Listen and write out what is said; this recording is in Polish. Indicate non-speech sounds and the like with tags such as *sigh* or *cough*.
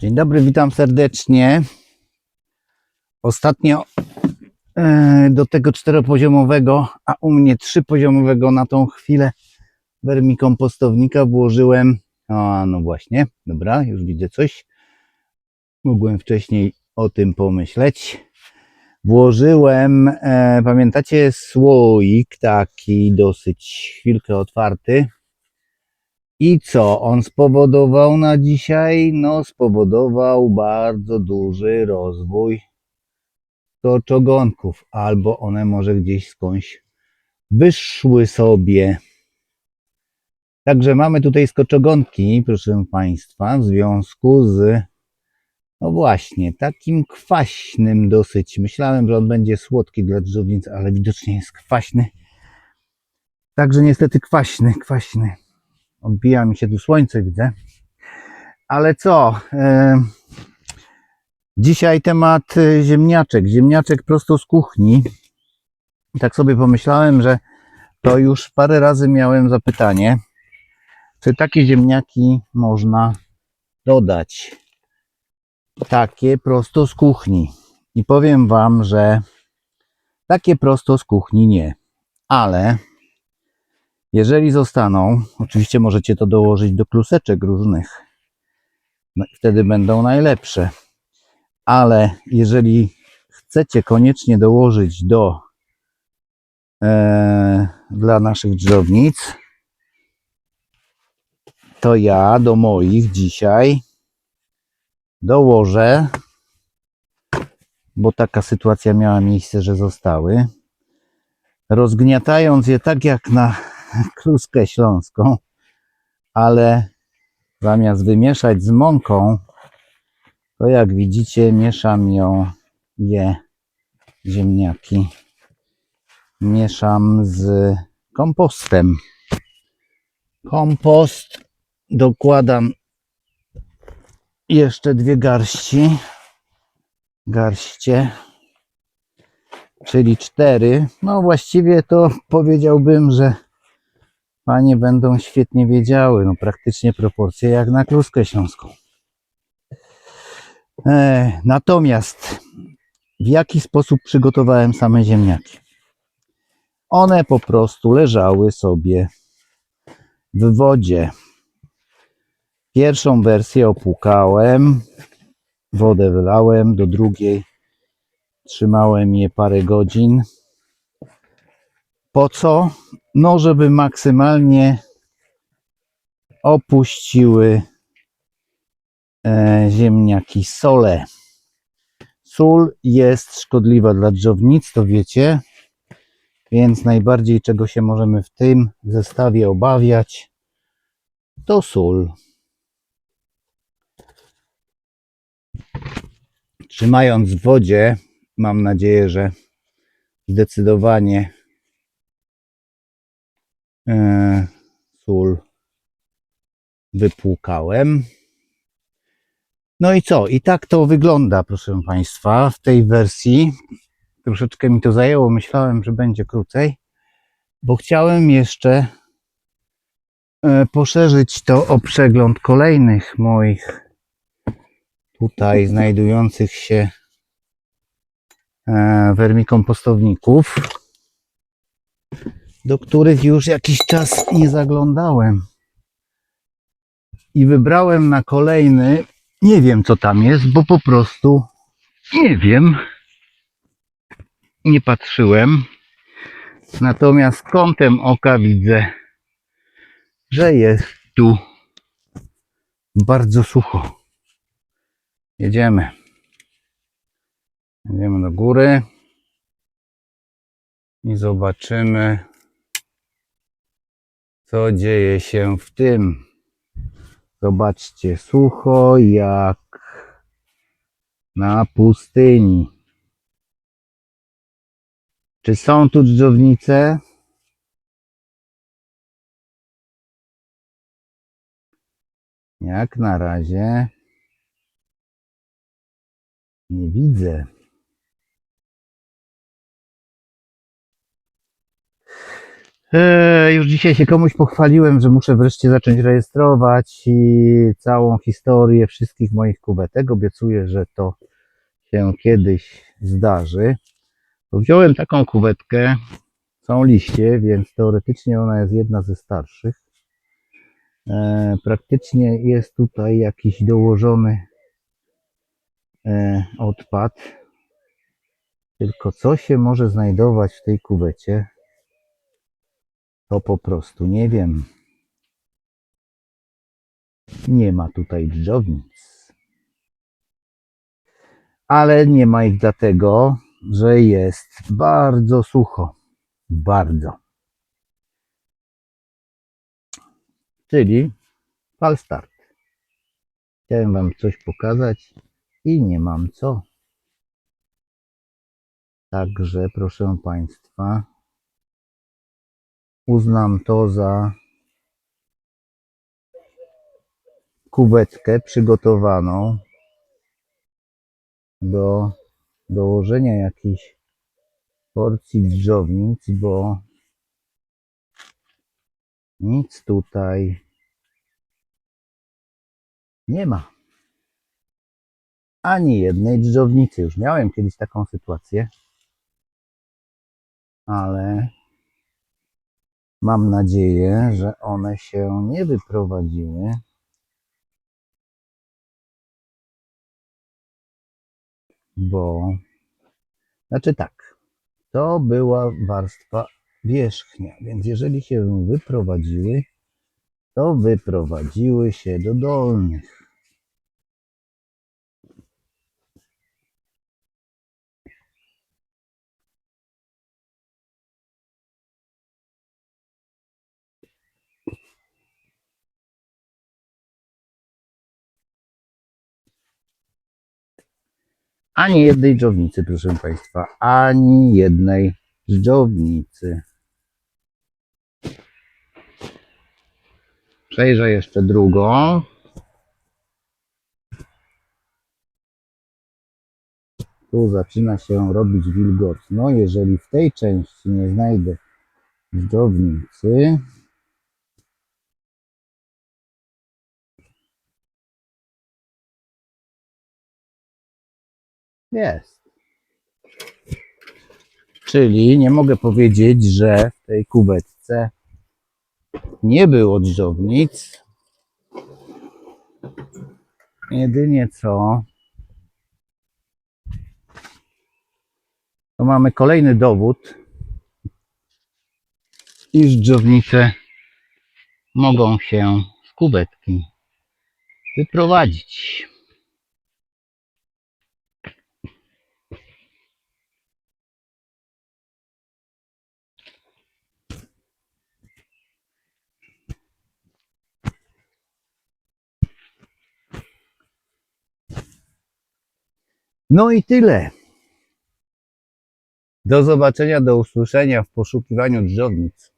Dzień dobry, witam serdecznie. Ostatnio e, do tego czteropoziomowego, a u mnie trzypoziomowego na tą chwilę wermikompostownika włożyłem. A no właśnie, dobra, już widzę coś. Mogłem wcześniej o tym pomyśleć. Włożyłem, e, pamiętacie, słoik taki dosyć chwilkę otwarty. I co on spowodował na dzisiaj? No, spowodował bardzo duży rozwój toczogonków, albo one może gdzieś skądś wyszły sobie. Także mamy tutaj skoczogonki, proszę Państwa, w związku z, no właśnie, takim kwaśnym dosyć. Myślałem, że on będzie słodki dla drzewnic, ale widocznie jest kwaśny. Także niestety kwaśny, kwaśny. Odbija mi się tu słońce, widzę. Ale co? E, dzisiaj temat e, ziemniaczek. Ziemniaczek prosto z kuchni. Tak sobie pomyślałem, że to już parę razy miałem zapytanie, czy takie ziemniaki można dodać. Takie prosto z kuchni. I powiem Wam, że takie prosto z kuchni nie. Ale jeżeli zostaną, oczywiście możecie to dołożyć do kluseczek różnych. No wtedy będą najlepsze. Ale jeżeli chcecie koniecznie dołożyć do e, dla naszych drzewnic, to ja do moich dzisiaj dołożę, bo taka sytuacja miała miejsce, że zostały. Rozgniatając je tak jak na *laughs* kluskę śląską, ale zamiast wymieszać z mąką, to jak widzicie, mieszam ją, je ziemniaki, mieszam z kompostem. Kompost dokładam jeszcze dwie garści, garście, czyli cztery. No właściwie to powiedziałbym, że Panie będą świetnie wiedziały, no praktycznie proporcje jak na kluskę śląską. E, natomiast w jaki sposób przygotowałem same ziemniaki? One po prostu leżały sobie w wodzie. Pierwszą wersję opłukałem, wodę wylałem, do drugiej trzymałem je parę godzin. Po co? No żeby maksymalnie opuściły e, ziemniaki sole. Sól jest szkodliwa dla drzewnic, to wiecie, więc najbardziej czego się możemy w tym zestawie obawiać, to sól. Trzymając w wodzie, mam nadzieję, że zdecydowanie sól wypłukałem. No i co? I tak to wygląda, proszę Państwa, w tej wersji. Troszeczkę mi to zajęło, myślałem, że będzie krócej, bo chciałem jeszcze e, poszerzyć to o przegląd kolejnych moich tutaj znajdujących się e, wermikompostowników do których już jakiś czas nie zaglądałem. I wybrałem na kolejny, nie wiem co tam jest, bo po prostu nie wiem. Nie patrzyłem. Natomiast kątem oka widzę, że jest tu bardzo sucho. Jedziemy. Jedziemy do góry i zobaczymy, co dzieje się w tym. Zobaczcie, sucho jak na pustyni. Czy są tu dżdżownice? Jak na razie nie widzę. Już dzisiaj się komuś pochwaliłem, że muszę wreszcie zacząć rejestrować i całą historię wszystkich moich kubetek. Obiecuję, że to się kiedyś zdarzy. Wziąłem taką kuwetkę, są liście, więc teoretycznie ona jest jedna ze starszych. E, praktycznie jest tutaj jakiś dołożony e, odpad. Tylko co się może znajdować w tej kuwecie, to po prostu nie wiem. Nie ma tutaj dżdżownic. Ale nie ma ich dlatego, że jest bardzo sucho. Bardzo. Czyli fal start. Chciałem Wam coś pokazać i nie mam co. Także proszę Państwa, uznam to za kuwetkę przygotowaną do dołożenia jakiejś porcji dżdżownic, bo nic tutaj nie ma. Ani jednej dżdżownicy. Już miałem kiedyś taką sytuację, ale mam nadzieję, że one się nie wyprowadziły. Bo, znaczy tak, to była warstwa wierzchnia, więc jeżeli się wyprowadziły, to wyprowadziły się do dolnych. Ani jednej dżdżownicy, proszę Państwa, ani jednej dżdżownicy. Przejrzę jeszcze drugą. Tu zaczyna się robić wilgotno. Jeżeli w tej części nie znajdę dżdżownicy, jest. Czyli nie mogę powiedzieć, że w tej kubetce nie było dżdżownic. Jedynie co, to mamy kolejny dowód, iż dżdżownice mogą się z kubetki wyprowadzić. No i tyle. Do zobaczenia, do usłyszenia w poszukiwaniu dżdżownic.